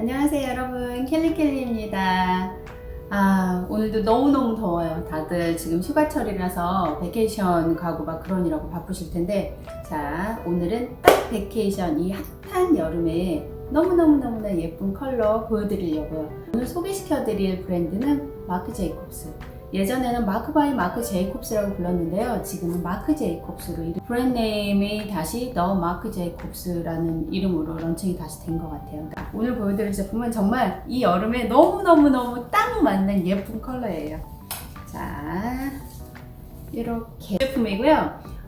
안녕하세요 여러분. 켈리켈리입니다. 아 오늘도 너무너무 더워요. 다들 지금 휴가철이라서 베케이션 가고 막 그러느라고 바쁘실 텐데 자 오늘은 딱 베케이션 이 핫한 여름에 너무너무너무나 예쁜 컬러 보여드리려고요. 오늘 소개시켜 드릴 브랜드는 마크 제이콥스 예전에는 마크 바이 마크 제이콥스라고 불렀는데요. 지금은 마크 제이콥스로 이름- 브랜드 네임이 다시 더 마크 제이콥스라는 이름으로 런칭이 다시 된 것 같아요. 오늘 보여드릴 제품은 정말 이 여름에 너무너무너무 딱 맞는 예쁜 컬러예요. 자, 이렇게 제품이고요.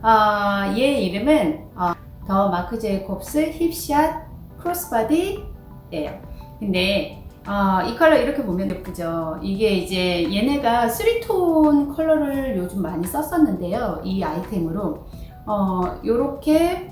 어, 얘 이름은 어, 더 마크 제이콥스 힙샷 크로스바디예요. 근데 아, 이 컬러 이렇게 보면 예쁘죠. 이게 이제 얘네가 3톤 컬러를 요즘 많이 썼었는데요. 이 아이템으로. 어, 요렇게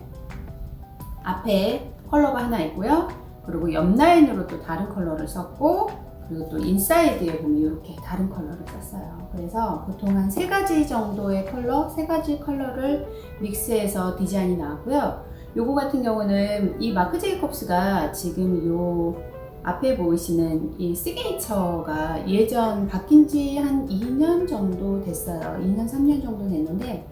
앞에 컬러가 하나 있고요. 그리고 옆 라인으로 또 다른 컬러를 썼고, 그리고 또 인사이드에 보면 이렇게 다른 컬러를 썼어요. 그래서 보통 한 세 가지 정도의 컬러, 세 가지 컬러를 믹스해서 디자인이 나왔고요. 요거 같은 경우는 이 마크 제이콥스가 지금 요 앞에 보이시는 이 시그니처가 예전 바뀐 지 한 2년 정도 됐어요. 2년, 3년 정도 됐는데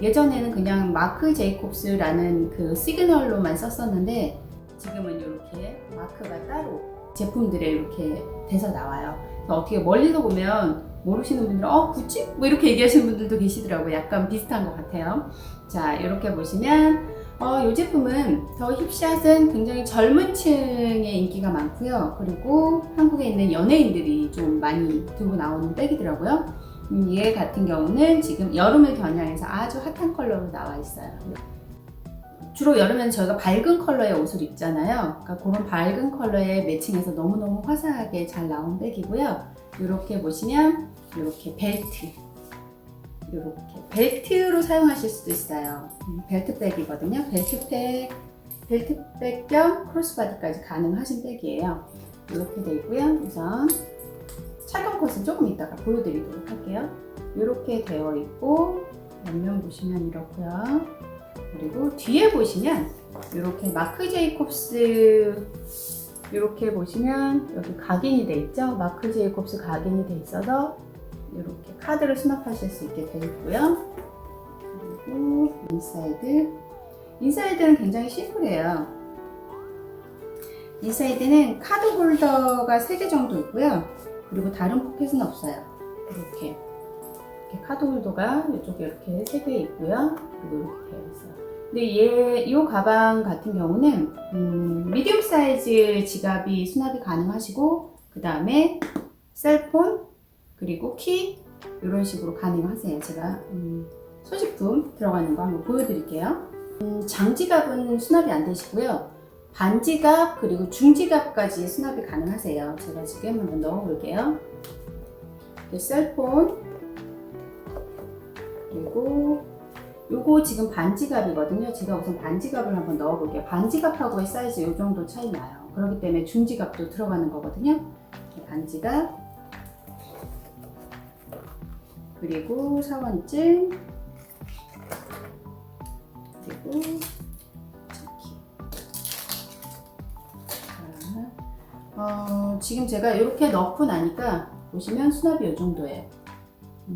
예전에는 그냥 마크 제이콥스라는 그 시그널로만 썼었는데 지금은 이렇게 마크가 따로 제품들에 이렇게 돼서 나와요. 어떻게 멀리서 보면 모르시는 분들은 어 굳이? 뭐 이렇게 얘기하시는 분들도 계시더라고요. 약간 비슷한 것 같아요. 자 이렇게 보시면 어, 이 제품은 더 힙샷은 굉장히 젊은 층의 인기가 많고요. 그리고 한국에 있는 연예인들이 좀 많이 들고 나오는 백이더라고요. 음, 얘 같은 경우는 지금 여름을 겨냥해서 아주 핫한 컬러로 나와 있어요. 주로 여름에는 저희가 밝은 컬러의 옷을 입잖아요. 그러니까 그런 밝은 컬러에 매칭해서 너무너무 화사하게 잘 나온 백이고요. 이렇게 보시면 이렇게 벨트 이렇게 벨트로 사용하실 수도 있어요. 음, 벨트백이거든요. 벨트백, 벨트백 겸 크로스바디까지 가능하신 백이에요. 이렇게 되어 있고요. 우선 착용 컷은 조금 이따가 보여드리도록 할게요. 이렇게 되어 있고 옆면 보시면 이렇고요. 그리고 뒤에 보시면 이렇게 마크 제이콥스 이렇게 보시면 여기 각인이 돼 있죠. 마크 제이콥스 각인이 돼 있어서 이렇게 카드를 수납하실 수 있게 되어 있고요. 그리고 인사이드. 인사이드는 굉장히 심플해요. 인사이드는 카드 홀더가 3개 정도 있고요. 그리고 다른 포켓은 없어요. 이렇게. 이렇게 카드 홀더가 이쪽에 이렇게 3개 있고요. 그리고 이렇게 되어 있어요. 근데 얘, 이 가방 같은 경우는, 음, 미디움 사이즈 지갑이 수납이 가능하시고, 그 다음에 셀폰, 그리고 키 이런 식으로 가능하세요. 제가 음, 소지품 들어가는 거 한번 보여드릴게요. 음, 장지갑은 수납이 안 되시고요. 반지갑 그리고 중지갑까지 수납이 가능하세요. 제가 지금 한번 넣어볼게요. 셀폰 그리고 요거 지금 반지갑이거든요. 제가 우선 반지갑을 한번 넣어볼게요. 반지갑하고의 사이즈 요 정도 차이 나요. 그렇기 때문에 중지갑도 들어가는 거거든요. 반지갑 그리고 사원증. 그리고 차키 자, 어, 지금 제가 이렇게 넣고 나니까 보시면 수납이 이 정도예요. 음.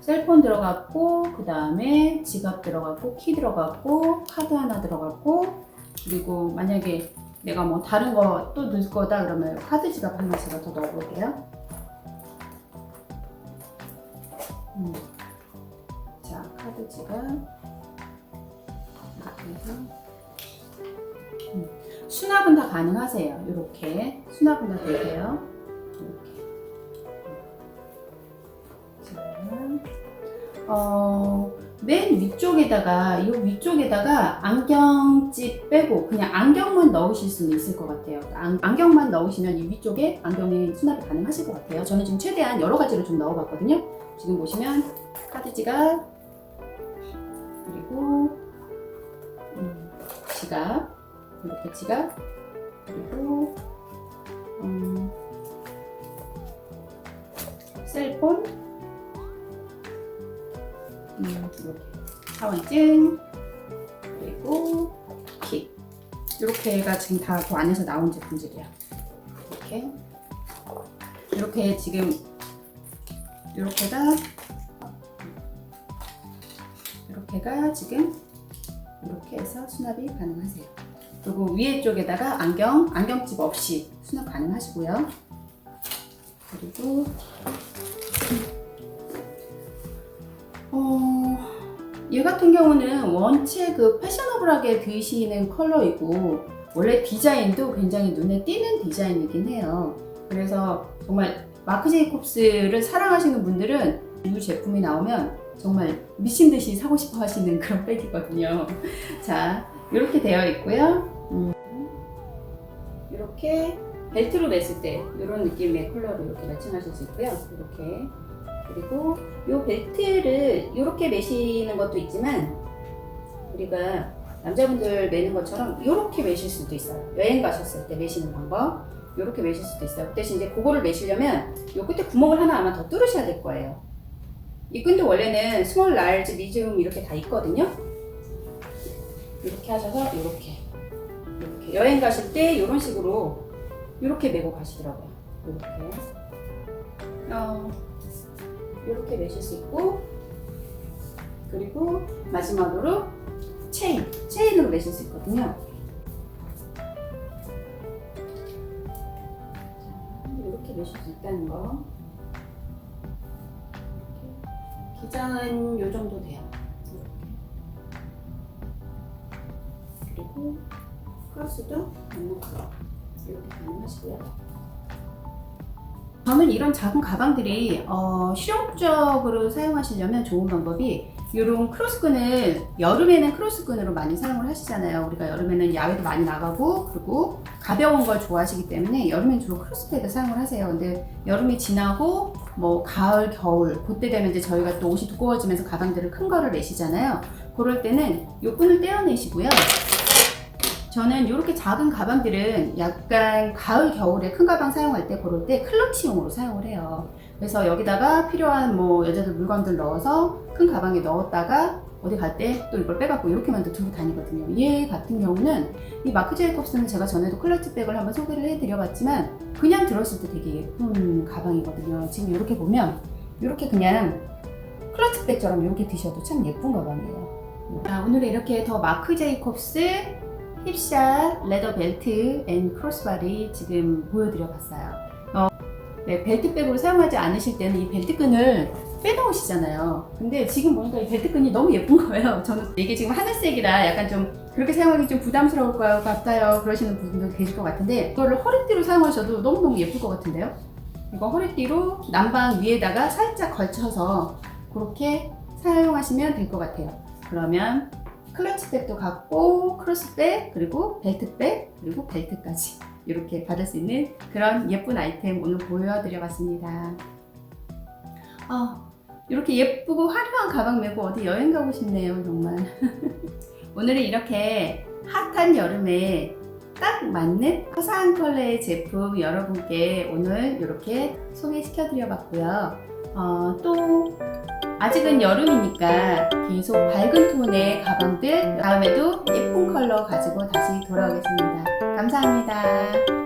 셀폰 들어갔고 그 다음에 지갑 들어갔고 키 들어갔고 카드 하나 들어갔고 그리고 만약에 내가 뭐 다른 거 또 넣을 거다 그러면 카드 지갑 하나 제가 더 넣어볼게요 음. 자, 카드 지갑. 이렇게 해서. 음. 수납은 다 가능하세요. 이렇게. 수납은 다 되세요. 이렇게. 자, 어, 맨 위쪽에다가, 이 위쪽에다가 안경집 빼고 그냥 안경만 넣으실 수는 있을 것 같아요. 안, 안경만 넣으시면 이 위쪽에 안경이 수납이 가능하실 것 같아요. 저는 지금 최대한 여러 가지를 좀 넣어봤거든요. 지금 보시면 카드 지갑 그리고 음, 지갑 이렇게 지갑 그리고 음, 셀폰 음, 이렇게. 사원증 그리고 키. 이렇게가 지금 다 그 안에서 나온 제품들이야. 이렇게. 이렇게 지금 이렇게가 이렇게가 지금 이렇게 해서 수납이 가능하세요. 그리고 위에 쪽에다가 안경 안경집 없이 수납 가능하시고요. 그리고 어, 얘 같은 경우는 원체 그 패셔너블하게 드시는 컬러이고 원래 디자인도 굉장히 눈에 띄는 디자인이긴 해요. 그래서 정말 마크 제이콥스를 사랑하시는 분들은 이 제품이 나오면 정말 미친 듯이 사고 싶어 하시는 그런 백이거든요. 자, 이렇게 되어 있고요. 음, 이렇게 벨트로 맸을 때 이런 느낌의 컬러로 이렇게 매칭하실 수 있고요. 이렇게 그리고 이 벨트를 이렇게 매시는 것도 있지만 우리가 남자분들 매는 것처럼 이렇게 매실 수도 있어요. 여행 가셨을 때 매시는 방법 이렇게 매실 수도 있어요. 그 대신 이제 그거를 매시려면 이 끝에 구멍을 하나 아마 더 뚫으셔야 될 거예요. 이 끈도 원래는 스몰, 라지, 미디움 이렇게 다 있거든요. 이렇게 하셔서 이렇게 이렇게 여행 가실 때 이런 식으로 이렇게 메고 가시더라고요. 이렇게 어, 이렇게 매실 수 있고 그리고 마지막으로 체인 체인으로 매실 수 있거든요. 있다는 거. 이렇게. 기장은 이 정도 돼요. 그리고 크로스도 넉넉하게 이렇게 가능하시고요. 저는 이런 작은 가방들이 어, 실용적으로 사용하시려면 좋은 방법이 이런 크로스끈을 여름에는 크로스끈으로 많이 사용을 하시잖아요. 우리가 여름에는 야외도 많이 나가고 그리고 가벼운 걸 좋아하시기 때문에 여름엔 주로 크로스백을 사용을 하세요. 근데 여름이 지나고 뭐 가을, 겨울 그때 되면 이제 저희가 또 옷이 두꺼워지면서 가방들을 큰 거를 내시잖아요. 그럴 때는 이 끈을 떼어내시고요. 저는 이렇게 작은 가방들은 약간 가을 겨울에 큰 가방 사용할 때 그럴 때 클러치용으로 사용을 해요. 그래서 여기다가 필요한 뭐 여자들 물건들 넣어서 큰 가방에 넣었다가 어디 갈 때 또 이걸 빼갖고 이렇게만 또 들고 다니거든요. 얘 같은 경우는 이 마크 제이콥스는 제가 전에도 클러치 백을 한번 소개를 해드려봤지만 그냥 들었을 때 되게 예쁜 가방이거든요. 지금 이렇게 보면 이렇게 그냥 클러치 백처럼 이렇게 드셔도 참 예쁜 가방이에요. 자, 오늘은 이렇게 더 마크 제이콥스 힙샷 레더 벨트 앤 크로스바리 지금 보여드려 봤어요. 어, 네, 벨트백으로 사용하지 않으실 때는 이 벨트끈을 빼놓으시잖아요. 근데 지금 보니까 이 벨트끈이 너무 예쁜 거예요. 저는 이게 지금 하늘색이라 약간 좀 그렇게 사용하기 좀 부담스러울 것 같아요. 그러시는 분도 계실 것 같은데 이거를 허리띠로 사용하셔도 너무너무 예쁠 것 같은데요. 이거 허리띠로 난방 위에다가 살짝 걸쳐서 그렇게 사용하시면 될 것 같아요. 그러면 클러치백도 갖고 크로스백 그리고 벨트백 그리고 벨트까지 이렇게 받을 수 있는 그런 예쁜 아이템 오늘 보여드려봤습니다. 아 이렇게 예쁘고 화려한 가방 메고 어디 여행 가고 싶네요 정말. 오늘은 이렇게 핫한 여름에 딱 맞는 화사한 컬러의 제품 여러분께 오늘 이렇게 소개시켜 드려 봤고요. 어, 또 아직은 여름이니까 계속 밝은 톤의 가방들 다음에도 예쁜 컬러 가지고 다시 돌아오겠습니다. 감사합니다.